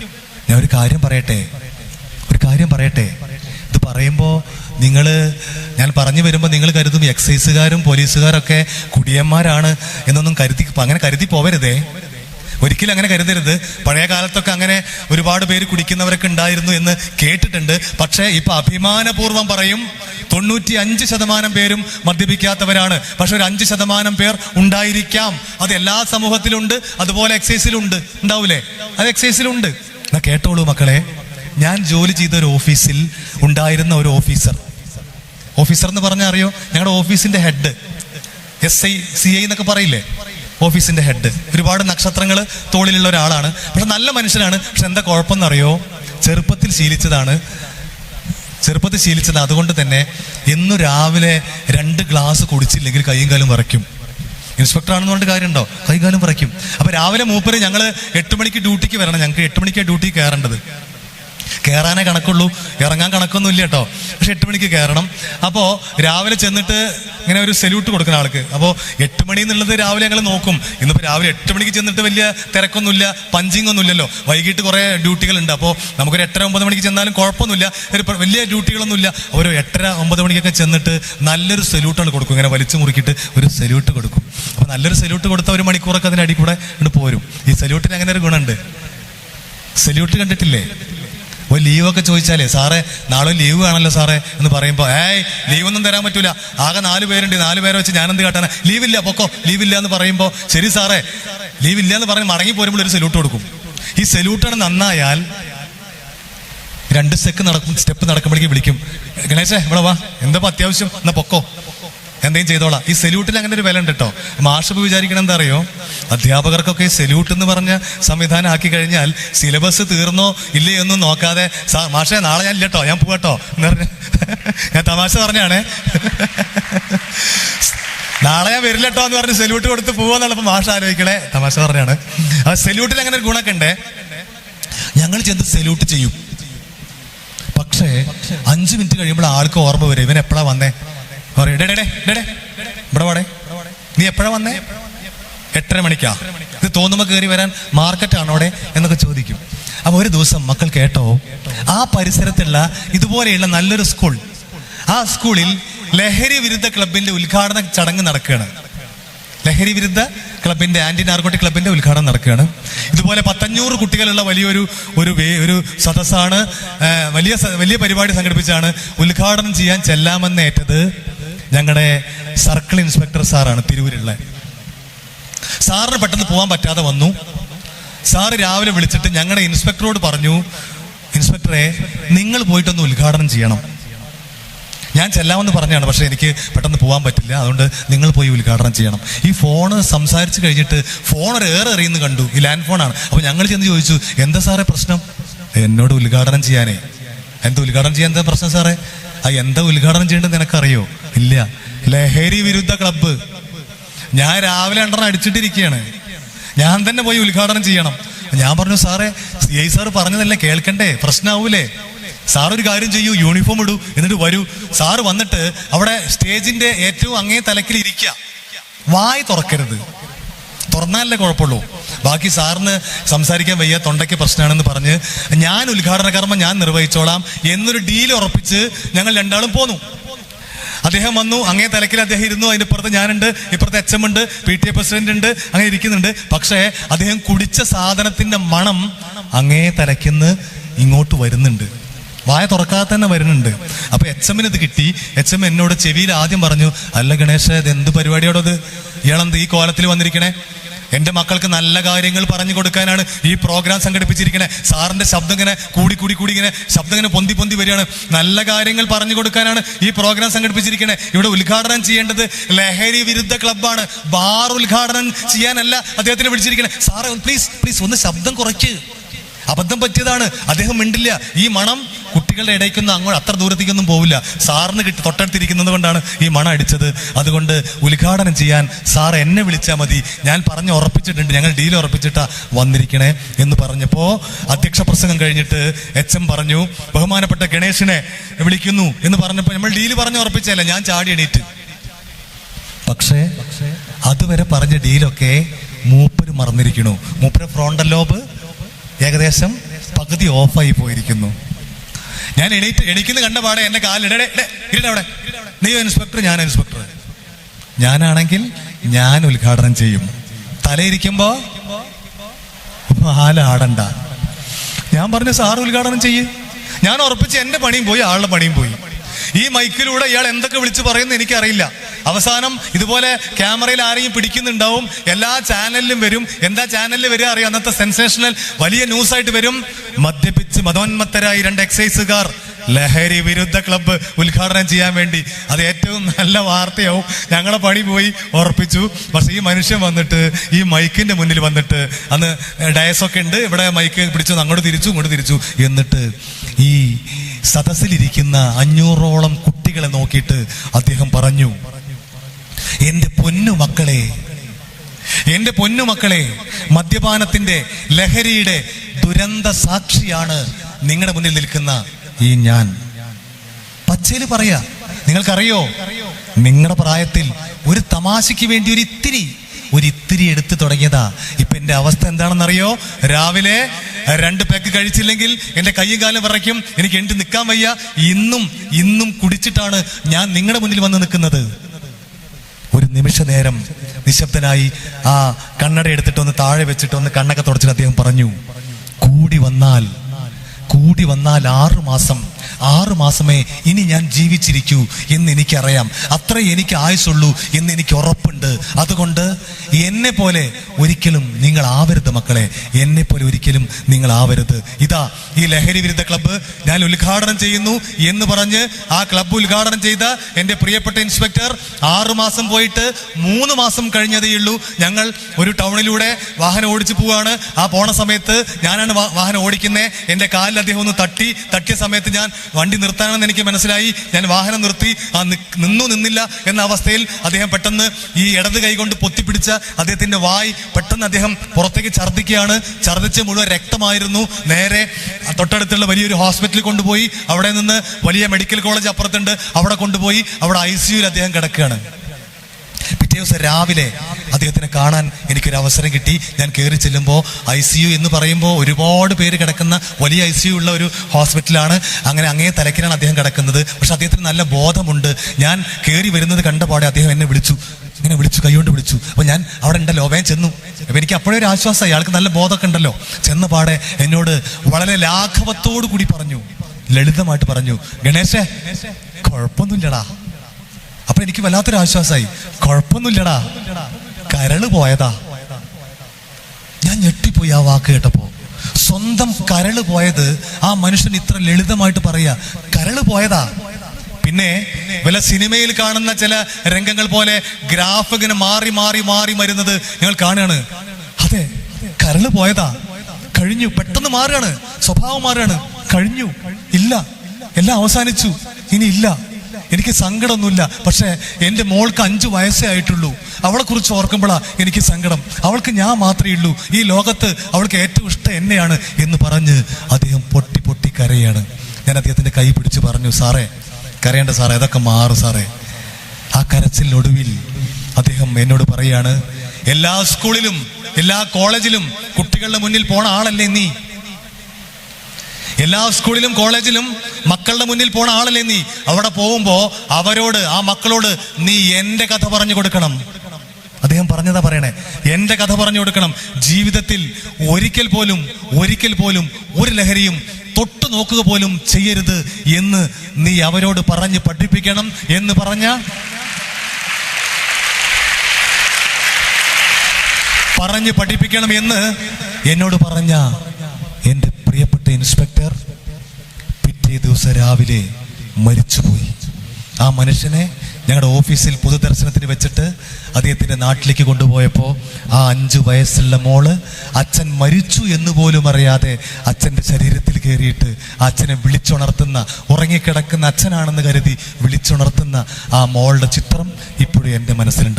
ഞാൻ ഒരു കാര്യം പറയട്ടെ? ഒരു കാര്യം പറയട്ടെ? ഇത് പറയുമ്പോൾ നിങ്ങൾ ഞാൻ പറഞ്ഞു വരുമ്പോൾ നിങ്ങൾ കരുതും എക്സൈസുകാരും പോലീസുകാരൊക്കെ കുടിയന്മാരാണ് എന്നൊന്നും കരുതി അങ്ങനെ കരുതി പോവരുതേ. ഒരിക്കലും അങ്ങനെ കരുതരുത്. പഴയ കാലത്തൊക്കെ അങ്ങനെ ഒരുപാട് പേര് കുടിക്കുന്നവരൊക്കെ ഉണ്ടായിരുന്നു എന്ന് കേട്ടിട്ടുണ്ട്. പക്ഷേ ഇപ്പൊ അഭിമാനപൂർവം പറയും തൊണ്ണൂറ്റി അഞ്ച് ശതമാനം പേരും മദ്യപിക്കാത്തവരാണ്. പക്ഷെ ഒരു അഞ്ച് ശതമാനം പേർ ഉണ്ടായിരിക്കാം. അത് എല്ലാ സമൂഹത്തിലുണ്ട്. അതുപോലെ എക്സൈസിലുണ്ട്. ഉണ്ടാവൂലേ? അത് എക്സൈസിലുണ്ട്. എന്നാ കേട്ടോളൂ മക്കളെ. ഞാൻ ജോലി ചെയ്ത ഒരു ഓഫീസിൽ ഉണ്ടായിരുന്ന ഒരു ഓഫീസർ. ഓഫീസർ എന്ന് പറഞ്ഞാൽ അറിയോ? ഞങ്ങളുടെ ഓഫീസിന്റെ head. S I C I എന്നൊക്കെ പറയില്ലേ? ഓഫീസിന്റെ ഹെഡ്. ഒരുപാട് നക്ഷത്രങ്ങൾ തോളിലുള്ള ഒരാളാണ്. പക്ഷെ നല്ല മനുഷ്യനാണ്. പക്ഷെ എന്താ കുഴപ്പമെന്നറിയോ? ചെറുപ്പത്തിൽ ശീലിച്ചതാണ്. ചെറുപ്പത്തിൽ ശീലിച്ചത് അതുകൊണ്ട് തന്നെ എന്നു രാവിലെ രണ്ട് ഗ്ലാസ് കുടിച്ചില്ലെങ്കിൽ കൈയും കാലും വിറയ്ക്കും. ഇൻസ്പെക്ടർ ആണെന്ന് പറഞ്ഞിട്ട് കാര്യമുണ്ടോ? കൈകാലം പറയ്ക്കും. അപ്പോൾ അപ്പൊ രാവിലെ മൂപ്പര് ഞങ്ങൾ എട്ട് മണിക്ക് ഡ്യൂട്ടിക്ക് വരണം. ഞങ്ങൾക്ക് എട്ട് മണിക്കാണ് ഡ്യൂട്ടി കയറേണ്ടത് കയറാനേ കണക്കുള്ളൂ. ഇറങ്ങാൻ കണക്കൊന്നും ഇല്ല കേട്ടോ. പക്ഷെ എട്ട് മണിക്ക് കയറണം അപ്പോൾ രാവിലെ ചെന്നിട്ട് ഇങ്ങനെ ഒരു സല്യൂട്ട് കൊടുക്കുന്ന ആൾക്ക്. അപ്പോൾ എട്ട് മണി എന്നുള്ളത് രാവിലെ ഞങ്ങൾ നോക്കും. ഇന്നിപ്പോൾ രാവിലെ എട്ട് മണിക്ക് ചെന്നിട്ട് വലിയ തിരക്കൊന്നുമില്ല പഞ്ചിങ് ഒന്നും ഇല്ലല്ലോ വൈകിട്ട് കുറേ ഡ്യൂട്ടികളുണ്ട്. അപ്പോൾ നമുക്കൊരു എട്ടര ഒമ്പത് മണിക്ക് ചെന്നാലും കുഴപ്പമൊന്നുമില്ല. ഒരു വലിയ ഡ്യൂട്ടികളൊന്നുമില്ല. ഒരു എട്ടര ഒമ്പത് മണിക്കൊക്കെ ചെന്നിട്ട് നല്ലൊരു സല്യൂട്ടാണ് കൊടുക്കും. ഇങ്ങനെ വലിച്ചു മുറുക്കിയിട്ട് ഒരു സല്യൂട്ട് കൊടുക്കും. അപ്പോൾ നല്ലൊരു സല്യൂട്ട് കൊടുത്ത ഒരു മണിക്കൂറൊക്കെ അതിന്റെ അടി കൂടെ ഇങ്ങോട്ട് പോരും. ഈ സല്യൂട്ടിന് അങ്ങനെ ഒരു ഗുണമുണ്ട്. സല്യൂട്ട് കണ്ടിട്ടില്ലേ? ഒരു ലീവൊക്കെ ചോദിച്ചാലേ സാറേ നാളെ ലീവ് ആണല്ലോ സാറേ എന്ന് പറയുമ്പോൾ ഏയ് ലീവൊന്നും തരാൻ പറ്റൂല. ആകെ നാല് പേരുണ്ട്. നാല് പേരെ വെച്ച് ഞാനെന്ത് കാട്ടാനാ? ലീവില്ല പൊക്കോ. ലീവില്ല എന്ന് പറയുമ്പോൾ ശരി സാറേ ലീവില്ല എന്ന് പറഞ്ഞ് മടങ്ങി പോരുമ്പോൾ ഒരു സല്യൂട്ട് കൊടുക്കും. ഈ സല്യൂട്ടാണ് നന്നായാൽ രണ്ട് സ്റ്റെക്ക് നടക്കും സ്റ്റെപ്പ് നടക്കുമ്പോഴേക്കും വിളിക്കും. ഗണേശേ ഇവിടെ വാ. എന്താ അത്യാവശ്യം? എന്നാ പൊക്കോ. എന്തെങ്കിലും ചെയ്തോളാം. ഈ സല്യൂട്ടിൽ അങ്ങനെ ഒരു വില ഉണ്ട് കേട്ടോ മാഷപ്പ് വിചാരിക്കണം എന്താ അറിയോ അധ്യാപകർക്കൊക്കെ ഈ സല്യൂട്ട് എന്ന് പറഞ്ഞ സംവിധാനം ആക്കി കഴിഞ്ഞാൽ സിലബസ് തീർന്നോ ഇല്ലേ ഒന്നും നോക്കാതെ "സാ- മാഷേ നാളെ ഞാൻ ഇല്ലട്ടോ ഞാൻ പോകട്ടോ എന്ന് പറഞ്ഞു ഞാൻ തമാശ പറഞ്ഞാണേ. നാളെ ഞാൻ വരില്ലട്ടോ എന്ന് പറഞ്ഞ് സെല്യൂട്ട് കൊടുത്ത് പോവാന്നുള്ള മാഷ ആലോചിക്കണേ. തമാശ പറഞ്ഞാണ്. ആ സല്യൂട്ടിൽ അങ്ങനെ ഒരു ഗുണമൊക്കെ ഉണ്ടേ. ഞങ്ങൾ ചെന്ന് സെല്യൂട്ട് ചെയ്യും. പക്ഷേ അഞ്ചു മിനിറ്റ് കഴിയുമ്പോൾ ആൾക്ക് ഓർമ്മ വരും ഇവൻ എപ്പോഴാ വന്നേ? പറയും. "ഡേ, ഡേ, ഡേ, ഡേ, ഡേ, ഇവിടെ വാടേ. നീ എപ്പോഴാ വന്നേ? എട്ടര മണിക്കാ. ഇത് തോന്നുമ്പോ കയറി വരാൻ മാർക്കറ്റ് ആണോ അവിടെ എന്നൊക്കെ ചോദിക്കും. അപ്പോൾ ഒരു ദിവസം മക്കൾ കേട്ടോ ആ പരിസരത്തുള്ള ഇതുപോലെയുള്ള നല്ലൊരു സ്കൂൾ ആ സ്കൂളിൽ ലഹരി വിരുദ്ധ ക്ലബിന്റെ ഉദ്ഘാടന ചടങ്ങ് നടക്കുകയാണ്. ലഹരി വിരുദ്ധ ക്ലബിന്റെ ആന്റി നാർക്കോട്ടിക് ക്ലബിന്റെ ഉദ്ഘാടനം നടക്കുകയാണ്. ഇതുപോലെ പത്തഞ്ഞൂറ് കുട്ടികളുള്ള വലിയൊരു ഒരു ഒരു സദസ്സാണ് വലിയ വലിയ പരിപാടി സംഘടിപ്പിച്ചാണ് ഉദ്ഘാടനം ചെയ്യാൻ ചെല്ലാമെന്ന് ഏറ്റത് ഞങ്ങളുടെ സർക്കിൾ ഇൻസ്പെക്ടർ സാറാണ് തിരൂരുള്ള സാറിന് പെട്ടെന്ന് പോകാൻ പറ്റാതെ വന്നു. സാറ് രാവിലെ വിളിച്ചിട്ട് ഞങ്ങളുടെ ഇൻസ്പെക്ടറോട് പറഞ്ഞു ഇൻസ്പെക്ടറെ നിങ്ങൾ പോയിട്ടൊന്ന് ഉദ്ഘാടനം ചെയ്യണം. ഞാൻ ചെല്ലാമെന്ന് പറഞ്ഞാണ് പക്ഷെ എനിക്ക് പെട്ടെന്ന് പോകാൻ പറ്റില്ല. അതുകൊണ്ട് നിങ്ങൾ പോയി ഉദ്ഘാടനം ചെയ്യണം. ഈ ഫോണ് സംസാരിച്ച് കഴിഞ്ഞിട്ട് ഫോൺ ഒരു ഏറെ എറിയുന്നു കണ്ടു. ഈ ലാൻഡ് ഫോണാണ്. അപ്പോൾ ഞങ്ങൾ ചെന്ന് ചോദിച്ചു എന്താ സാറേ പ്രശ്നം? എന്നോട് ഉദ്ഘാടനം ചെയ്യാനേ. എന്താ ഉദ്ഘാടനം ചെയ്യാൻ എന്താ പ്രശ്നം സാറേ? ആ എന്താ ഉദ്ഘാടനം ചെയ്യേണ്ടത് നിനക്കറിയോ? ഇല്ല. ലഹരി വിരുദ്ധ ക്ലബ്ബ് ഞാൻ രാവിലെ രണ്ടെണ്ണം അടിച്ചിട്ടിരിക്കുകയാണ്. ഞാൻ തന്നെ പോയി ഉദ്ഘാടനം ചെയ്യണം. ഞാൻ പറഞ്ഞു സാറേ സി ഐ സാർ പറഞ്ഞതല്ലേ കേൾക്കണ്ടേ? പ്രശ്നമാവൂലേ സാർ ഒരു കാര്യം ചെയ്യൂ യൂണിഫോം ഇടൂ എന്നിട്ട് വരൂ. സാറ് വന്നിട്ട് അവിടെ സ്റ്റേജിന്റെ ഏറ്റവും അങ്ങേ തലക്കിൽ ഇരിക്കുക വായി തുറക്കരുത്. തുറന്നാലേ കുഴപ്പമുള്ളൂ. ബാക്കി സാറിന് സംസാരിക്കാൻ വയ്യ തൊണ്ടയ്ക്ക് പ്രശ്നമാണെന്ന് പറഞ്ഞ്. ഞാൻ ഉദ്ഘാടന കർമ്മം ഞാൻ നിർവഹിച്ചോളാം എന്നൊരു ഡീൽ ഉറപ്പിച്ച് ഞങ്ങൾ രണ്ടാളും പോന്നു. അദ്ദേഹം വന്നു അങ്ങേ തലക്കിൽ അദ്ദേഹം ഇരുന്നു അതിന്റെ ഇപ്പുറത്ത് ഞാനുണ്ട് ഇപ്പുറത്തെ ഉണ്ട് പി ടി എ പ്രസിഡന്റ് ഉണ്ട് അങ്ങനെ ഇരിക്കുന്നുണ്ട്. പക്ഷേ അദ്ദേഹം കുടിച്ച സാധനത്തിന്റെ മണം അങ്ങേ തലക്കിന്ന് ഇങ്ങോട്ട് വരുന്നുണ്ട്. വായ തുറക്കാതെ തന്നെ വരുന്നുണ്ട്. അപ്പൊ എച്ച് എമ്മിന് ഇത് കിട്ടി. എച്ച് എം എന്നോട് ചെവിയിൽ ആദ്യം പറഞ്ഞു അല്ല ഗണേശ ഇത് എന്ത് പരിപാടിയോടത് ഇയാളെന്ത് ഈ കോലത്തിൽ വന്നിരിക്കണേ? എന്റെ മക്കൾക്ക് നല്ല കാര്യങ്ങൾ പറഞ്ഞു കൊടുക്കാനാണ് ഈ പ്രോഗ്രാം സംഘടിപ്പിച്ചിരിക്കുന്നത് സാറിന്റെ ശബ്ദം ഇങ്ങനെ കൂടി കൂടി കൂടി ഇങ്ങനെ ശബ്ദം ഇങ്ങനെ പൊന്തി പൊന്തി വരികയാണ്. നല്ല കാര്യങ്ങൾ പറഞ്ഞു കൊടുക്കാനാണ് ഈ പ്രോഗ്രാം സംഘടിപ്പിച്ചിരിക്കുന്നത് ഇവിടെ ഉദ്ഘാടനം ചെയ്യേണ്ടത് ലഹരി വിരുദ്ധ ക്ലബ്ബാണ് ബാർ ഉദ്ഘാടനം ചെയ്യാനല്ല അദ്ദേഹത്തിന് വിളിച്ചിരിക്കുന്നത് സാറേ പ്ലീസ് പ്ലീസ് ഒന്ന് ശബ്ദം കുറയ്ക്ക്. അബദ്ധം പറ്റിയതാണ്. അദ്ദേഹം മിണ്ടില്ല. ഈ മണം കുട്ടികളുടെ ഇടയ്ക്കൊന്നും അങ്ങോട്ട് അത്ര ദൂരത്തേക്കൊന്നും പോവില്ല. സാറിന് കിട്ടി തൊട്ടടുത്തിരിക്കുന്നത് കൊണ്ടാണ് ഈ മണം അടിച്ചത്. അതുകൊണ്ട് ഉദ്ഘാടനം ചെയ്യാൻ സാർ എന്നെ വിളിച്ചാൽ മതി. ഞാൻ പറഞ്ഞ് ഉറപ്പിച്ചിട്ടുണ്ട്. ഞങ്ങൾ ഡീൽ ഉറപ്പിച്ചിട്ടാ വന്നിരിക്കണേ എന്ന് പറഞ്ഞപ്പോൾ അധ്യക്ഷ പ്രസംഗം കഴിഞ്ഞിട്ട് എച്ച് എം പറഞ്ഞു ബഹുമാനപ്പെട്ട ഗണേഷിനെ വിളിക്കുന്നു എന്ന് പറഞ്ഞപ്പോൾ നമ്മൾ ഡീൽ പറഞ്ഞ് ഉറപ്പിച്ചല്ല ഞാൻ ചാടി എണീറ്റ്. പക്ഷേ അതുവരെ പറഞ്ഞ ഡീലൊക്കെ മൂപ്പര് മറന്നിരിക്കണു മൂപ്പര് ഫ്രോണ്ടൽ ലോബ് ഏകദേശം പകുതി ഓഫായി പോയിരിക്കുന്നു. ഞാൻ എണീറ്റ് എണീക്കുന്ന കണ്ട പാടെ എന്റെ കാലിടെ അവിടെ നീ ഇൻസ്പെക്ടർ? ഞാൻ ഇൻസ്പെക്ടർ. ഞാനാണെങ്കിൽ ഞാൻ ഉദ്ഘാടനം ചെയ്യും. തലയിരിക്കുമ്പോ ആലാടണ്ട ഞാൻ പറഞ്ഞു സാർ ഉദ്ഘാടനം ചെയ്യ്. ഞാൻ ഉറപ്പിച്ച് എന്റെ പണിയും പോയി ആളുടെ പണിയും പോയി. ഈ മൈക്കിലൂടെ ഇയാൾ എന്തൊക്കെ വിളിച്ചു പറയുന്നു എനിക്കറിയില്ല. അവസാനം ഇതുപോലെ ക്യാമറയിൽ ആരെയും പിടിക്കുന്നുണ്ടാവും. എല്ലാ ചാനലിലും വരും. എന്താ ചാനലിൽ വരിക അറിയാം? അന്നത്തെ സെൻസേഷണൽ വലിയ ന്യൂസ് ആയിട്ട് വരും. മദ്യപിച്ച് മതോന്മത്തരായി രണ്ട് എക്സൈസുകാർ ലഹരി വിരുദ്ധ ക്ലബ്ബ് ഉദ്ഘാടനം ചെയ്യാൻ വേണ്ടി. അത് ഏറ്റവും നല്ല വാർത്തയാവും. ഞങ്ങളെ പണി പോയി ഉറപ്പിച്ചു. പക്ഷെ ഈ മനുഷ്യൻ വന്നിട്ട് ഈ മൈക്കിന്റെ മുന്നിൽ വന്നിട്ട് അന്ന് ഡയസൊക്കെ ഉണ്ട്. ഇവിടെ മൈക്ക് പിടിച്ചു അങ്ങോട്ട് തിരിച്ചു ഇങ്ങോട്ട് തിരിച്ചു. എന്നിട്ട് ഈ സദസ്സിലിരിക്കുന്ന അഞ്ഞൂറോളം കുട്ടികളെ നോക്കിയിട്ട് അദ്ദേഹം പറഞ്ഞു എന്റെ പൊന്നു മക്കളെ എന്റെ പൊന്നു മക്കളെ മദ്യപാനത്തിന്റെ ലഹരിയുടെ ദുരന്ത സാക്ഷിയാണ് നിങ്ങളുടെ മുന്നിൽ നിൽക്കുന്ന ഈ ഞാൻ. പച്ചയിൽ പറയാ നിങ്ങൾക്കറിയോ? നിങ്ങളുടെ പ്രായത്തിൽ ഒരു തമാശയ്ക്ക് വേണ്ടി ഒരു ഇത്തിരി ഒരു ഇത്തിരി എടുത്തു തുടങ്ങിയതാ. ഇപ്പൊ എന്റെ അവസ്ഥ എന്താണെന്നറിയോ? രാവിലെ രണ്ട് പെഗ് കഴിച്ചില്ലെങ്കിൽ എന്റെ കയ്യും കാലും വിറയ്ക്കും എനിക്ക് എണ്ടി നിൽക്കാൻ വയ്യ. ഇന്നും ഇന്നും കുടിച്ചിട്ടാണ് ഞാൻ നിങ്ങളുടെ മുന്നിൽ വന്ന് നിൽക്കുന്നത്. ഒരു നിമിഷ നേരം നിശബ്ദനായി ആ കണ്ണട എടുത്തിട്ട് ഒന്ന് താഴെ വെച്ചിട്ട് ഒന്ന് കണ്ണൊക്കെ തുടച്ചിട്ട് അദ്ദേഹം പറഞ്ഞു കൂടി വന്നാൽ കൂടി വന്നാൽ ആറു മാസം ആറു മാസമേ ഇനി ഞാൻ ജീവിച്ചിരിക്കൂ എന്ന് എനിക്കറിയാം അത്ര എനിക്ക് ആയുസുള്ളൂ എന്ന് എനിക്ക് ഉറപ്പുണ്ട്. അതുകൊണ്ട് എന്നെ പോലെ ഒരിക്കലും നിങ്ങൾ ആവരുത് മക്കളെ. എന്നെ പോലെ ഒരിക്കലും നിങ്ങൾ ആവരുത്. ഇതാ ഈ ലഹരി വിരുദ്ധ ക്ലബ്ബ് ഞാൻ ഉദ്ഘാടനം ചെയ്യുന്നു എന്ന് പറഞ്ഞ് ആ ക്ലബ്ബ് ഉദ്ഘാടനം ചെയ്ത എന്റെ പ്രിയപ്പെട്ട ഇൻസ്പെക്ടർ ആറു മാസം പോയിട്ട് മൂന്ന് മാസം കഴിഞ്ഞതേ ഉള്ളൂ. ഞങ്ങൾ ഒരു ടൗണിലൂടെ വാഹനം ഓടിച്ചു പോവാണ്. ആ പോണ സമയത്ത് ഞാനാണ് വാഹനം ഓടിക്കുന്നത് എന്റെ കാലിൽ അദ്ദേഹം ഒന്ന് തട്ടി തട്ടിയ സമയത്ത് ഞാൻ വണ്ടി നിർത്താണെന്ന് എനിക്ക് മനസ്സിലായി. ഞാൻ വാഹനം നിർത്തി. ആ നിന്നു നിന്നില്ല എന്ന അവസ്ഥയിൽ അദ്ദേഹം പെട്ടെന്ന് ഈ ഇടത് കൈ കൊണ്ട് പൊത്തിപ്പിടിച്ച അദ്ദേഹത്തിന്റെ വായി പെട്ടെന്ന് അദ്ദേഹം പുറത്തേക്ക് ഛർദ്ദിക്കുകയാണ്. ഛർദ്ദിച്ച് മുഴുവൻ രക്തമായിരുന്നു. നേരെ തൊട്ടടുത്തുള്ള വലിയൊരു ഹോസ്പിറ്റലിൽ കൊണ്ടുപോയി. അവിടെ നിന്ന് വലിയ മെഡിക്കൽ കോളേജ് അപ്പുറത്തുണ്ട്. അവിടെ കൊണ്ടുപോയി. അവിടെ ഐ സിയുയിൽ അദ്ദേഹം കിടക്കുകയാണ്. പിറ്റേ ദിവസം രാവിലെ അദ്ദേഹത്തിനെ കാണാൻ എനിക്കൊരു അവസരം കിട്ടി. ഞാൻ കയറി ചെല്ലുമ്പോൾ ഐ സി യു എന്ന് പറയുമ്പോൾ ഒരുപാട് പേര് കിടക്കുന്ന വലിയ ഐ സി യു ഉള്ള ഒരു ഹോസ്പിറ്റലാണ്. അങ്ങനെ അങ്ങേ തലക്കിലാണ് അദ്ദേഹം കിടക്കുന്നത്. പക്ഷെ അദ്ദേഹത്തിന് നല്ല ബോധമുണ്ട്. ഞാൻ കയറി വരുന്നത് കണ്ട പാടെ അദ്ദേഹം എന്നെ വിളിച്ചു. ഇങ്ങനെ വിളിച്ചു കൈകൊണ്ട് വിളിച്ചു. അപ്പൊ ഞാൻ അവിടെ ഉണ്ടല്ലോ വേൻ ചെന്നു. അപ്പൊ എനിക്ക് അപ്പോഴേ ഒരു ആശ്വാസമായി അയാൾക്ക് നല്ല ബോധമൊക്കെ ഉണ്ടല്ലോ. ചെന്ന പാടെ എന്നോട് വളരെ ലാഘവത്തോടു കൂടി പറഞ്ഞു. ലളിതമായിട്ട് പറഞ്ഞു ഗണേശേ കുഴപ്പമൊന്നുമില്ലടാ. അപ്പൊ എനിക്ക് വല്ലാത്തൊരു ആശ്വാസമായി കുഴപ്പമൊന്നുമില്ലടാ. കരൾ പോയതാ. ഞാൻ ഞെട്ടിപ്പോയി ആ വാക്ക് കേട്ടപ്പോ. സ്വന്തം കരൾ പോയത് ആ മനുഷ്യൻ ഇത്ര ലളിതമായിട്ട് പറയാ കരൾ പോയതാ. പിന്നെ വല്ല സിനിമയിൽ കാണുന്ന ചില രംഗങ്ങൾ പോലെ ഗ്രാഫ് ഇങ്ങനെ മാറി മാറി മാറി വരുന്നത് ഞങ്ങൾ കാണുകയാണ്. അതെ കരൾ പോയതാ. കഴിഞ്ഞു പെട്ടെന്ന് മാറുകയാണ്. സ്വഭാവം മാറുകയാണ്. കഴിഞ്ഞു ഇല്ല. എല്ലാം അവസാനിച്ചു. ഇനി ഇല്ല. എനിക്ക് സങ്കടമൊന്നുമില്ല. പക്ഷേ എന്റെ മോൾക്ക് അഞ്ച് വയസ്സേ ആയിട്ടുള്ളൂ. അവളെക്കുറിച്ച് ഓർക്കുമ്പോഴാണ് ഓർക്കുമ്പോഴാ എനിക്ക് സങ്കടം. അവൾക്ക് ഞാൻ മാത്രമേ ഉള്ളൂ. ഈ ലോകത്ത് അവൾക്ക് ഏറ്റവും ഇഷ്ടം എന്നെയാണ് എന്ന് പറഞ്ഞ് അദ്ദേഹം പൊട്ടി പൊട്ടി കരയാണ്. ഞാൻ അദ്ദേഹത്തിന്റെ കൈ പിടിച്ച് പറഞ്ഞു സാറേ കരയേണ്ട സാറേ അതൊക്കെ മാറും സാറേ. ആ കരച്ചിലിനൊടുവിൽ അദ്ദേഹം എന്നോട് പറയാണ് എല്ലാ സ്കൂളിലും എല്ലാ കോളേജിലും കുട്ടികളുടെ മുന്നിൽ പോണ ആളല്ലേ നീ? എല്ലാ സ്കൂളിലും കോളേജിലും മക്കളുടെ മുന്നിൽ പോണ ആളല്ലേ നീ? അവിടെ പോകുമ്പോ അവരോട് ആ മക്കളോട് നീ എന്റെ കഥ പറഞ്ഞു കൊടുക്കണം. അദ്ദേഹം പറഞ്ഞതാ പറയണേ എന്റെ കഥ പറഞ്ഞു കൊടുക്കണം. ജീവിതത്തിൽ ഒരിക്കൽ പോലും ഒരിക്കൽ പോലും ഒരു ലഹരിയും തൊട്ടു നോക്കുക പോലും ചെയ്യരുത് എന്ന് നീ അവരോട് പറഞ്ഞ് പഠിപ്പിക്കണം എന്ന് പറഞ്ഞ? പറഞ്ഞ് പഠിപ്പിക്കണം എന്ന് എന്നോട് പറഞ്ഞ? എന്റെ പ്രിയപ്പെട്ട ഇൻസ്പെക്ടർ പിറ്റേ ദിവസം രാവിലെ മരിച്ചുപോയി. ആ മനുഷ്യനെ ഞങ്ങളുടെ ഓഫീസിൽ പൊതുദർശനത്തിന് വെച്ചിട്ട് അദ്ദേഹത്തിന്റെ നാട്ടിലേക്ക് കൊണ്ടുപോയപ്പോൾ ആ അഞ്ച് വയസ്സുള്ള മോൾ അച്ഛൻ മരിച്ചു എന്ന് പോലും അറിയാതെ അച്ഛന്റെ ശരീരത്തിൽ കയറിയിട്ട് അച്ഛനെ വിളിച്ചുണർത്തുന്ന ഉറങ്ങിക്കിടക്കുന്ന അച്ഛനാണെന്ന് കരുതി വിളിച്ചുണർത്തുന്ന ആ മോളുടെ ചിത്രം ഇപ്പോഴും എന്റെ മനസ്സിലുണ്ട്.